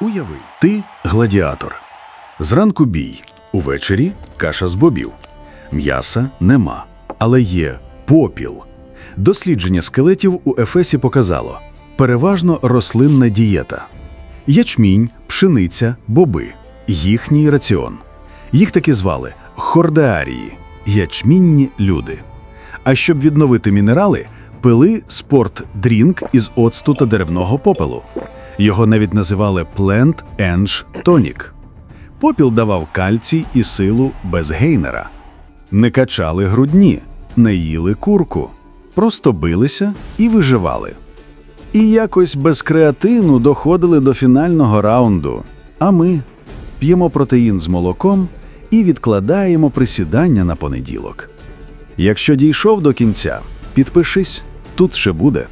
Уяви, ти гладіатор. Зранку бій, увечері каша з бобів. М'яса нема, але є попіл. Дослідження скелетів у Ефесі показало переважно рослинна дієта. Ячмінь, пшениця, боби їхній раціон. Їх таки звали хордеарії ячмінні люди. А щоб відновити мінерали, пили спорт-дрінк із оцту та деревного попелу. Його навіть називали Plant Enge Tonic. Попіл давав кальцій і силу без гейнера. Не качали грудні, не їли курку, просто билися і виживали. І якось без креатину доходили до фінального раунду. А ми п'ємо протеїн з молоком і відкладаємо присідання на понеділок. Якщо дійшов до кінця, підпишись, тут ще буде.